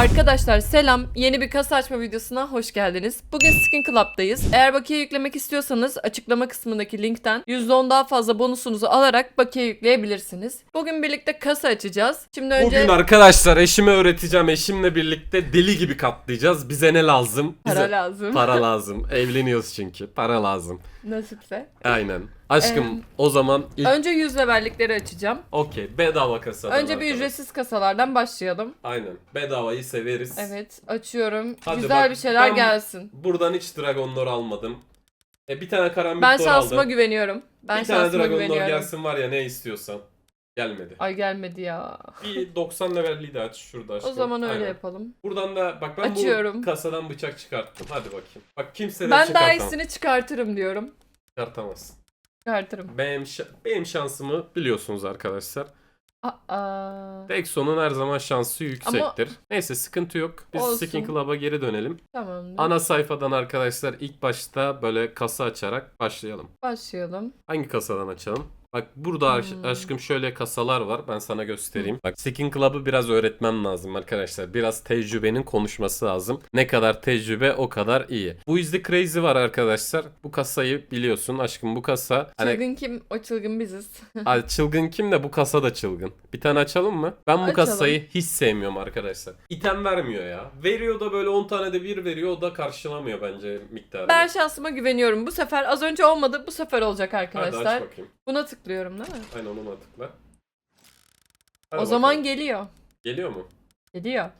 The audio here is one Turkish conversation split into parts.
Arkadaşlar selam. Yeni bir kasa açma videosuna hoş geldiniz. Bugün Skin Club'dayız. Eğer bakiye yüklemek istiyorsanız açıklama kısmındaki linkten %10 daha fazla bonusunuzu alarak bakiye yükleyebilirsiniz. Bugün birlikte kasa açacağız. Şimdi önce Bugün arkadaşlar eşime öğreteceğim. Eşimle birlikte deli gibi katlayacağız. Bize ne lazım? Bize para lazım. Para lazım. Evleniyoruz çünkü. Para lazım. Nasipse. Aynen. Aşkım Em, o zaman ilk Önce 100 levellikleri açacağım. okey bedava kasadan. Önce bir ücretsiz kasalardan başlayalım. Aynen. Bedavayı severiz. Evet açıyorum. Hadi Güzel bak, bir şeyler ben- gelsin. Buradan hiç Dragon Lore almadım. E bir tane karambit Ben Lore şansıma aldım. güveniyorum. Ben bir tane şansıma Dragon Lore güveniyorum. gelsin var ya ne istiyorsan. Gelmedi. Ay gelmedi ya. Bir 90 levelliği de aç şurada aşkım. O zaman öyle Aynen. yapalım. Buradan da bak ben Açıyorum. bu kasadan bıçak çıkarttım. Hadi bakayım. Bak kimse de Ben daha çıkartamaz. iyisini çıkartırım diyorum. Çıkartamaz. Çıkartırım. Benim, şa- benim şansımı biliyorsunuz arkadaşlar. Aa, Dexon'un her zaman şansı yüksektir. Neyse sıkıntı yok. Biz Olsun. Skin Club'a geri dönelim. tamamdır. Ana sayfadan arkadaşlar ilk başta böyle kasa açarak başlayalım. Başlayalım. Hangi kasadan açalım? Bak burada Hmm. aşkım şöyle kasalar var. Ben sana göstereyim. Bak Skin Club'ı biraz öğretmem lazım arkadaşlar. Biraz tecrübenin konuşması lazım. Ne kadar tecrübe o kadar iyi. Bu izli Crazy var arkadaşlar. Bu kasayı biliyorsun aşkım bu kasa. Hani Çılgın kim? O çılgın biziz. Ay, çılgın kim de bu kasa da çılgın. Bir tane açalım mı? Ben bu Açalım. kasayı hiç sevmiyorum arkadaşlar. İtem vermiyor ya. Veriyor da böyle 10 tane de bir veriyor o da karşılamıyor bence miktarını. ben şansıma güveniyorum. Bu sefer az önce olmadı. Bu sefer olacak Hadi arkadaşlar. aç bakayım. Buna tıklıyorum değil mi? Aynen ona tıkla. o Hadi zaman bakalım. geliyor. Geliyor mu? Geliyor.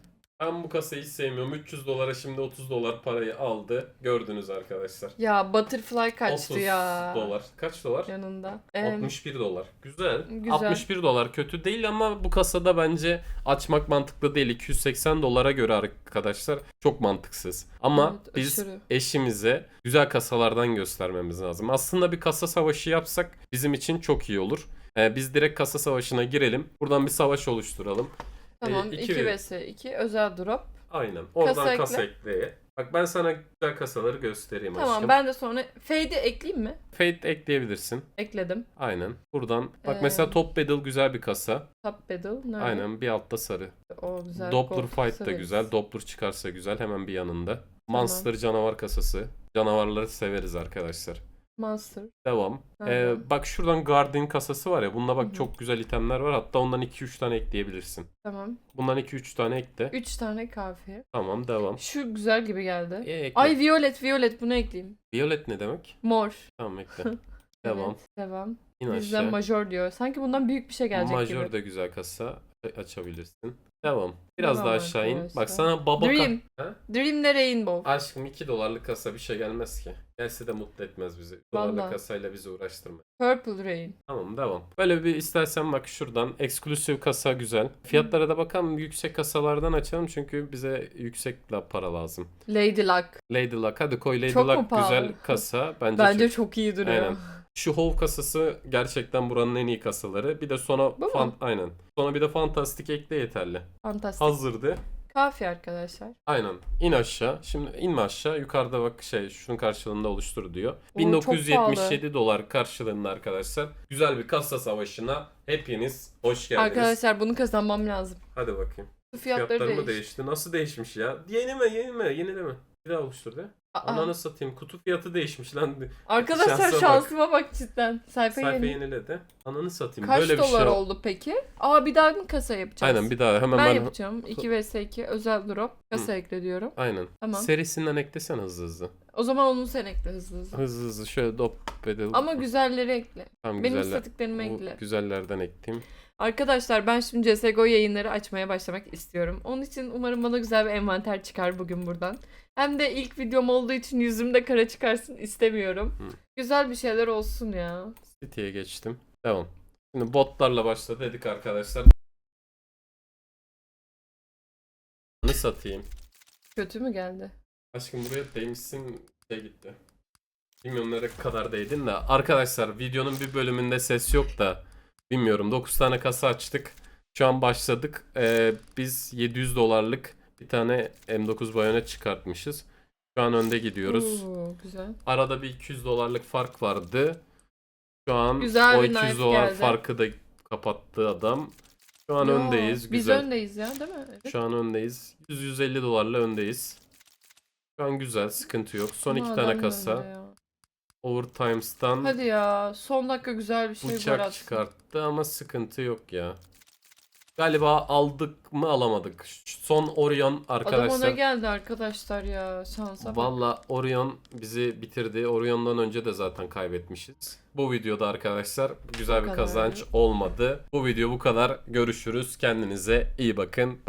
Ben bu kasayı hiç sevmiyorum. 300 dolara şimdi 30 dolar parayı aldı. Gördünüz arkadaşlar. Ya Butterfly kaçtı 30 ya. dolar. Kaç dolar? Yanında. Em, 61 dolar. Güzel. Güzel. 61 dolar kötü değil ama bu kasada bence açmak mantıklı değil. 280 dolara göre arkadaşlar çok mantıksız. Ama Evet, biz aşırı. eşimize güzel kasalardan göstermemiz lazım. Aslında bir kasa savaşı yapsak bizim için çok iyi olur. Ee, biz direkt kasa savaşına girelim. Buradan bir savaş oluşturalım. Tamam. Ee, 2 iki- vs 2 özel drop. Aynen. Oradan Kasa kasa, ekle. Bak ben sana güzel kasaları göstereyim Tamam aşkım. ben de sonra fade'i ekleyeyim mi? Fate ekleyebilirsin. Ekledim. Aynen. Buradan bak Ee, mesela Top Battle güzel bir kasa. Top Battle. Nerede? Aynen bir altta sarı. O güzel. Doppler Fight da güzel. Doppler çıkarsa güzel. Hemen bir yanında. Monster canavar kasası. Canavarları severiz arkadaşlar. Monster. Devam. Ee, bak şuradan Guardian kasası var ya. Bunda bak Hı hı. çok güzel itemler var. Hatta ondan 2-3 tane ekleyebilirsin. Tamam. Bundan 2-3 tane ekle. 3 tane kafiye. Tamam devam. Şu güzel gibi geldi. Ee, ekle. Ay violet violet bunu ekleyeyim. Violet ne demek? Mor. Tamam ekle. devam. Evet, devam. İn Bizden aşağı. major diyor. Sanki bundan büyük bir şey gelecek Major gibi. da güzel kasa. Açabilirsin. Devam. Biraz Devam daha aşağı in. arkadaşlar. Bak sana baba ka- Dream. Ha? Dream de Rainbow. Aşkım 2 dolarlık kasa bir şey gelmez ki. Gelse de mutlu etmez bizi. Dolarlık Vallahi. kasayla bizi uğraştırma. Purple Rain. Tamam devam. Böyle bir istersen bak şuradan eksklusif kasa güzel. Fiyatlara da bakalım yüksek kasalardan açalım çünkü bize yüksek la- para lazım. Lady Luck. Lady Luck hadi koy Lady Çok mu Luck pahalı? güzel kasa. Bence, Bence çok- çok iyi duruyor. Aynen. Şu Hove kasası gerçekten buranın en iyi kasaları. Bir de sonra Bu mu? fan- aynen. Sonra bir de fantastik ekle yeterli. Fantastik. Hazırdı. Kafi arkadaşlar. Aynen. İn aşağı. Şimdi inme aşağı. Yukarıda bak şey şunun karşılığında oluştur diyor. Oo, çok 1977 dolar karşılığında arkadaşlar. Güzel bir kasa savaşına hepiniz hoş geldiniz. Arkadaşlar bunu kazanmam lazım. Hadi bakayım. Fiyatları Fiyatları mı değiş. değişti? Nasıl değişmiş ya? Yenileme yenileme yenileme. Bir daha oluştur de. Aa, Ananı satayım. Kutu fiyatı değişmiş lan. arkadaşlar Şansa şansıma bak cidden. Sayfa, Sayfa yeni. yenile de. Ananı satayım. Kaç Böyle bir dolar şey. ol- oldu peki? Aa bir daha mı kasa yapacağız? Aynen bir daha hemen ben, ben, yapacağım. 2 vs 2 özel drop. Kasa ekle diyorum. Aynen. Tamam. Serisinden eklesen hızlı hızlı. O zaman onu sen ekle hızlı hızlı. Hızlı hızlı şöyle dop bedel. Ama güzelleri ekle. Tam Benim güzeller. istatiklerimi Bu ekle. güzellerden ekleyeyim. Arkadaşlar ben şimdi CSGO yayınları açmaya başlamak istiyorum. Onun için umarım bana güzel bir envanter çıkar bugün buradan. Hem de ilk videom olduğu için yüzümde kara çıkarsın istemiyorum. Hı. Güzel bir şeyler olsun ya. City'ye geçtim. Devam. Şimdi botlarla başla dedik arkadaşlar. Ne satayım? Kötü mü geldi? Aşkım buraya değmişsin şey gitti. Bilmiyorum nereye kadar değdin de. Arkadaşlar videonun bir bölümünde ses yok da. Bilmiyorum 9 tane kasa açtık. Şu an başladık. Ee, biz 700 dolarlık bir tane M9 bayonet çıkartmışız. Şu an önde gidiyoruz. Oo, güzel. Arada bir 200 dolarlık fark vardı. Şu an Güzel o bir 200 knife dolar geldi. farkı da kapattı adam. Şu an Yo, öndeyiz. Biz Güzel. öndeyiz ya değil mi? Evet. Şu an öndeyiz. 100-150 dolarla öndeyiz. Şu an güzel. Sıkıntı yok. Son iki tane kasa. ya. Overtimes'tan Hadi ya son dakika güzel bir şey bıçak çıkarttı ama sıkıntı yok ya. Galiba aldık mı alamadık. Şu Son Orion Adam ona arkadaşlar. geldi arkadaşlar ya şansa bak. Valla Orion bizi bitirdi. Orion'dan önce de zaten kaybetmişiz. Bu videoda arkadaşlar güzel bir kadar. kazanç olmadı. Bu video bu kadar. Görüşürüz. Kendinize iyi bakın. Bye